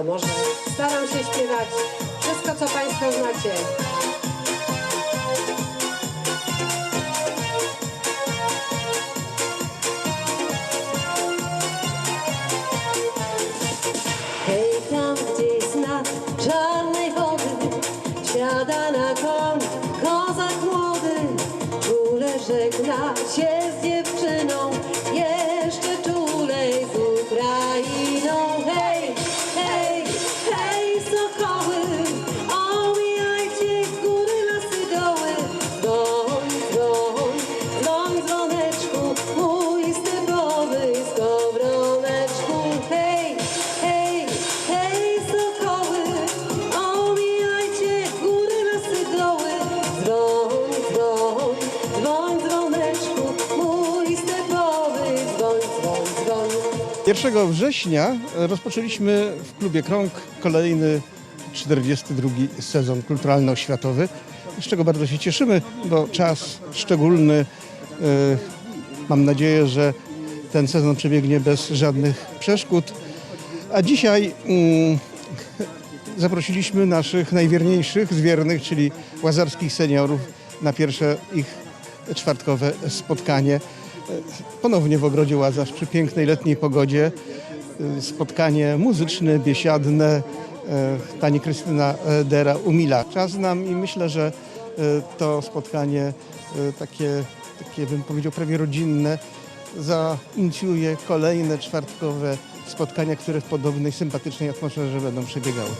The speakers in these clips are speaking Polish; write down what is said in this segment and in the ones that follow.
to może. Staram się śpiewać. Wszystko, co Państwo znacie. Hej, tam gdzieś na czarnej wody Siada na koń kozak młody Czule żegna się 1 września rozpoczęliśmy w klubie Krąg kolejny 42 sezon kulturalno-oświatowy, z czego bardzo się cieszymy, bo czas szczególny. e, Mam nadzieję, że ten sezon przebiegnie bez żadnych przeszkód. A dzisiaj mm, zaprosiliśmy naszych najwierniejszych z wiernych, czyli łazarskich seniorów na pierwsze ich czwartkowe spotkanie. Ponownie w Ogrodzie Łazarz przy pięknej letniej pogodzie. Y, Spotkanie muzyczne, biesiadne. E, Pani Krystyna Dera umila czas nam i myślę, że e, to spotkanie takie, takie bym powiedział prawie rodzinne zainicjuje kolejne czwartkowe spotkania, które w podobnej sympatycznej atmosferze będą przebiegały.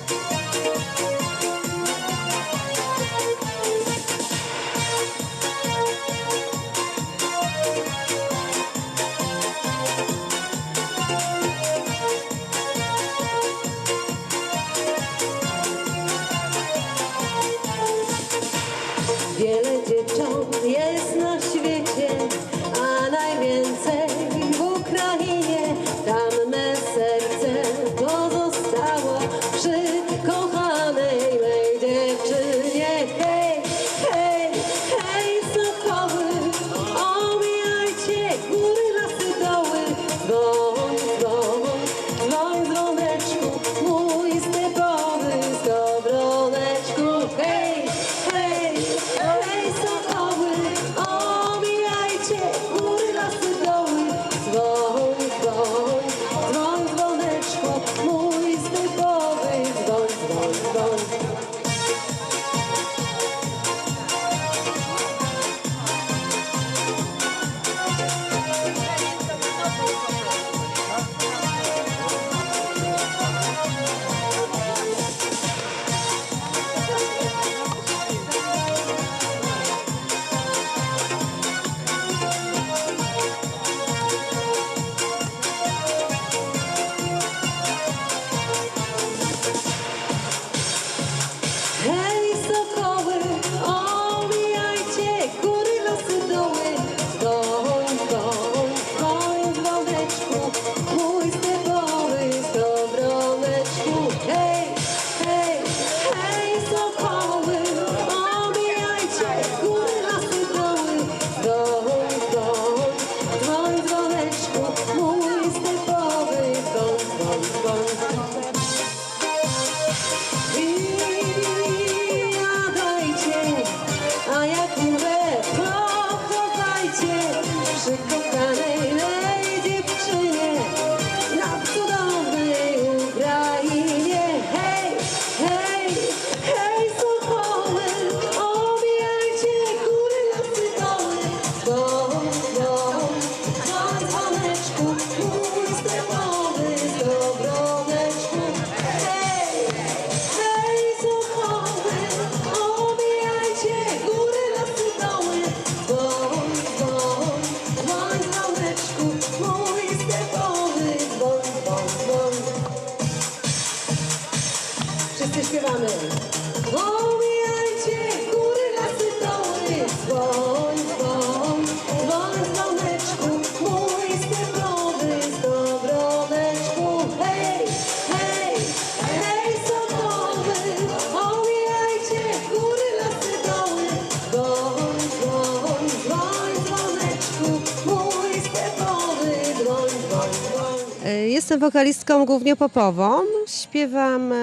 Jestem wokalistką głównie popową. śpiewam e,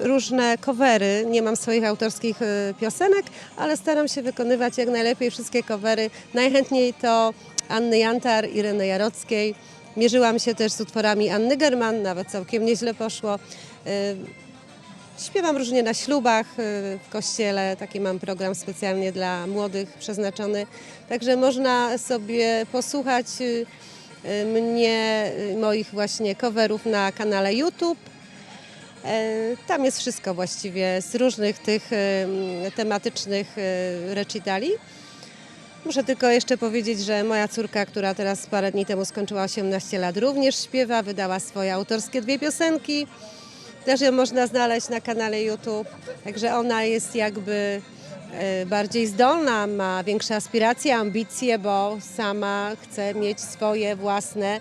różne covery. Nie mam swoich autorskich e, piosenek, ale staram się wykonywać jak najlepiej wszystkie covery. Najchętniej to Anny Jantar, Ireny Jarockiej. Mierzyłam się też z utworami Anny German, nawet całkiem nieźle poszło. E, Śpiewam różnie na ślubach, w kościele, taki mam program specjalnie dla młodych przeznaczony. Także można sobie posłuchać y, mnie, moich właśnie coverów na kanale YouTube. E, Tam jest wszystko właściwie z różnych tych mm, tematycznych y, recitali. Muszę tylko jeszcze powiedzieć, że moja córka, która teraz parę dni temu skończyła 18 lat, również śpiewa, wydała swoje autorskie dwie piosenki. Też ją można znaleźć na kanale YouTube. Także ona jest jakby e, bardziej zdolna, ma większe aspiracje, ambicje, bo sama chce mieć swoje własne,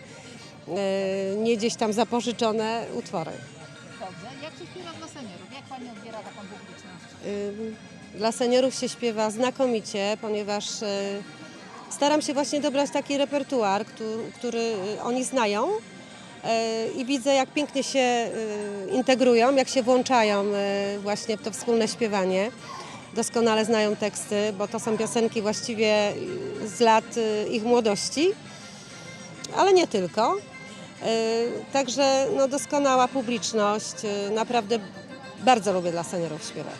e, nie gdzieś tam zapożyczone utwory. Dobrze. Jak się śpiewa dla seniorów? Jak Pani odbiera taką publiczność? Ym, Dla seniorów się śpiewa znakomicie, ponieważ y, staram się właśnie dobrać taki repertuar, który, który y, oni znają y, i widzę jak pięknie się y, integrują, jak się włączają y, właśnie w to wspólne śpiewanie. Doskonale znają teksty, bo to są piosenki właściwie z lat y, ich młodości, ale nie tylko. Y, Także no, doskonała publiczność, y, naprawdę bardzo lubię dla seniorów śpiewać.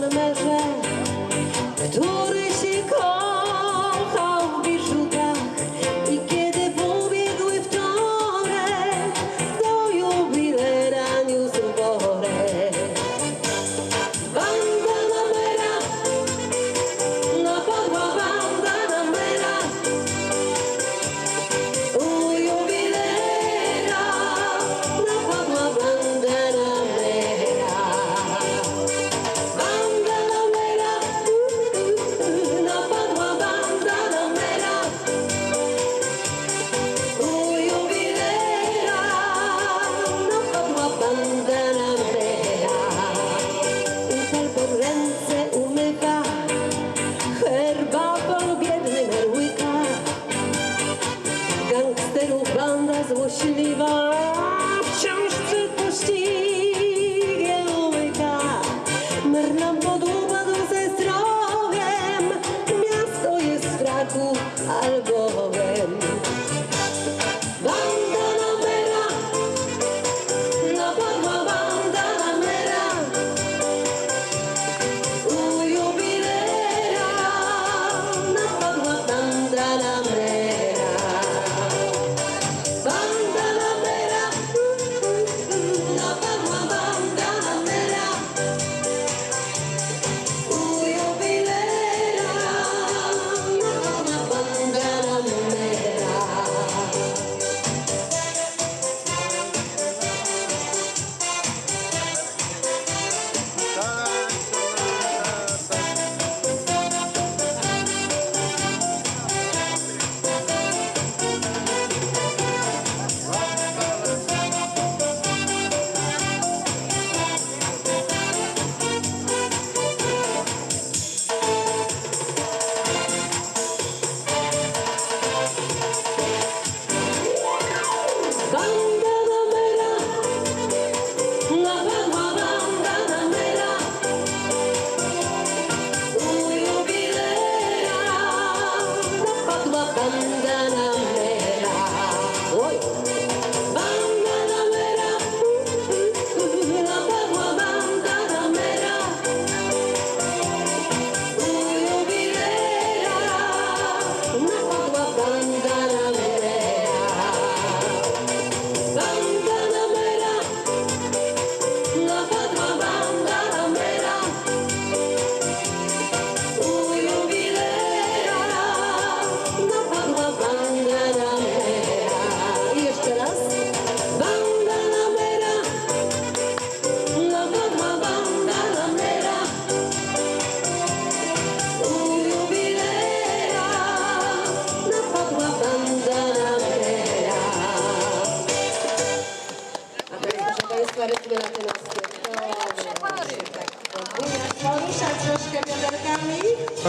O naszym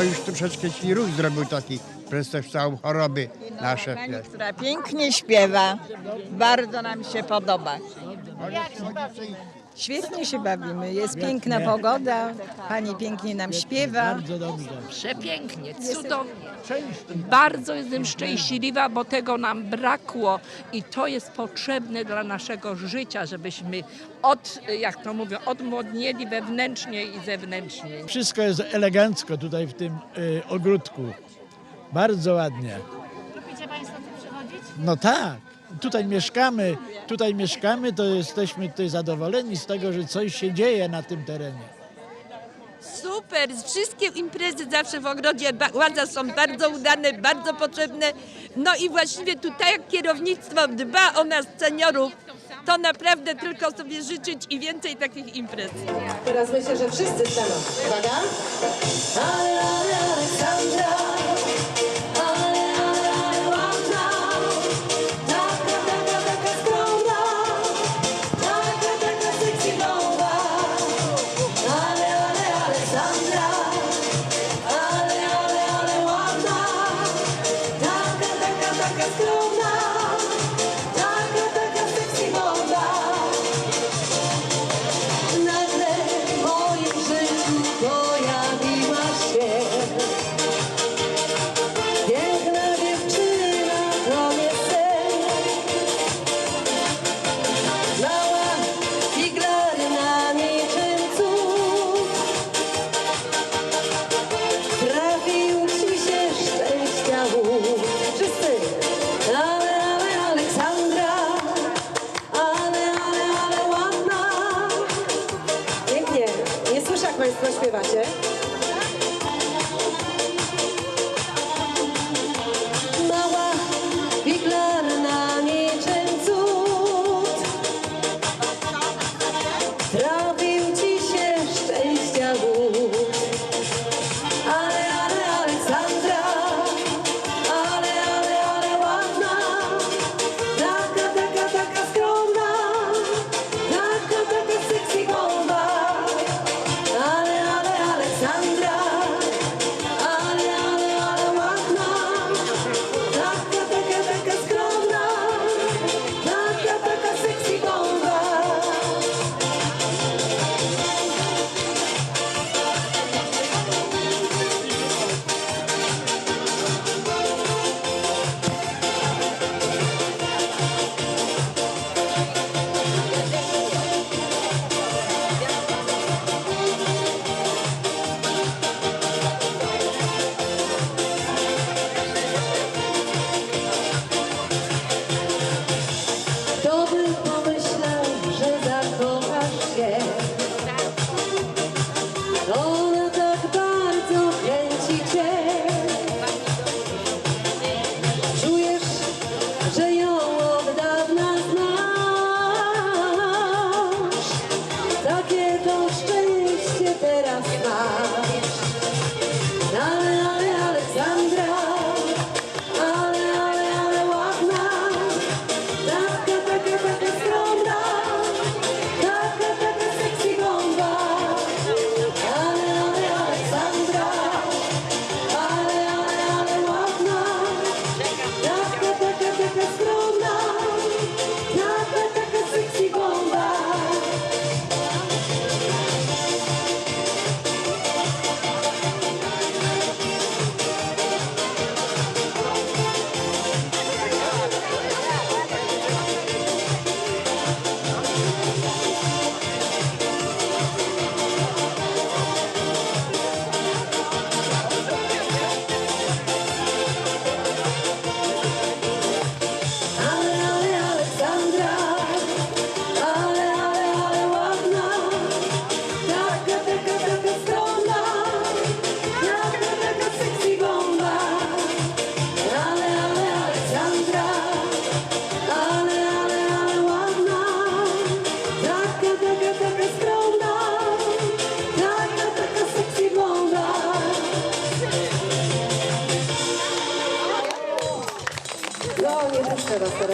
już troszeczkę ci ruch zrobił taki przez też całą choroby nasze. Pani, która pięknie śpiewa. Bardzo nam się podoba. Świetnie się bawimy. Jest piękna pogoda. Pani pięknie nam śpiewa. Przepięknie, cudownie. Bardzo jestem szczęśliwa, bo tego nam brakło i to jest potrzebne dla naszego życia, żebyśmy od, jak to mówią, odmłodnieli wewnętrznie i zewnętrznie. Wszystko jest elegancko tutaj w tym y, ogródku. Bardzo ładnie. Lubicie Państwo tu przychodzić? No tak, tutaj mieszkamy, tutaj mieszkamy, to jesteśmy tutaj zadowoleni z tego, że coś się dzieje na tym terenie. Super, wszystkie imprezy zawsze w ogrodzie władza są bardzo udane, bardzo potrzebne. No i właściwie tutaj jak kierownictwo dba o nas seniorów, to naprawdę tylko sobie życzyć i więcej takich imprez. Teraz myślę, że wszyscy staną. Uwaga. Ale, ale, Aleksandra,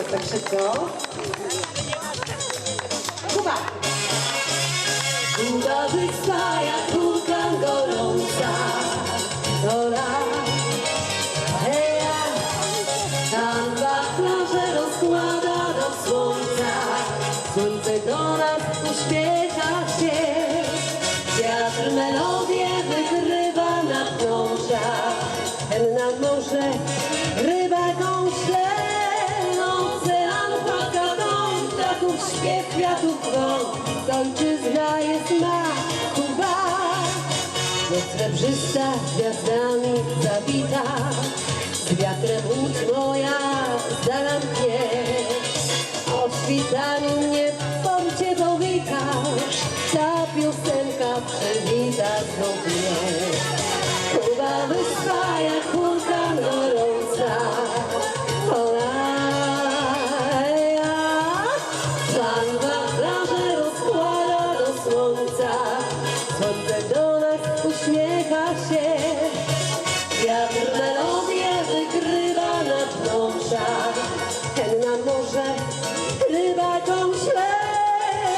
Mr. Krzysztof. Kwiatów krąg, ojczyzna jest ma, Kuba. Noc srebrzysta gwiazdami zabita, z wiatrem łódź moja z dala mnie. O świtaniu mnie w porcie powita, uśmiecha się. Wiatr melodię wygrywa na plączach, ten na morze rybakom śle.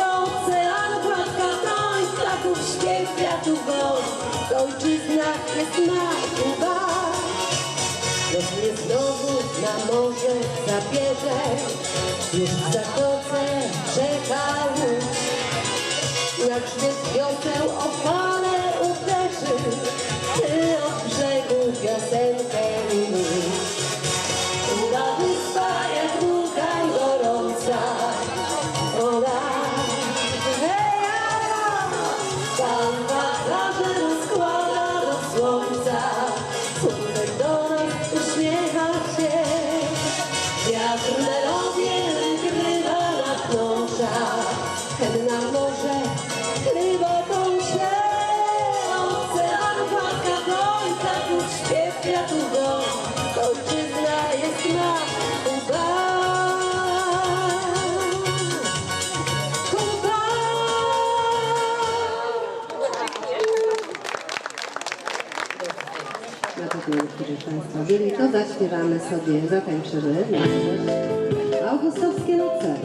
Ocean gładka toń, ptaków śpiew, kwiatów woń, ojczyzna jest ma Los mnie znowu na morze zabierze, już w zatoce czeka. Jak grzbiet wioseł o Dobrze gub piosenkę mi Pewno niektórzy Państwa byli, to zaśpiewamy sobie, zatańczymy Augustowskie noce.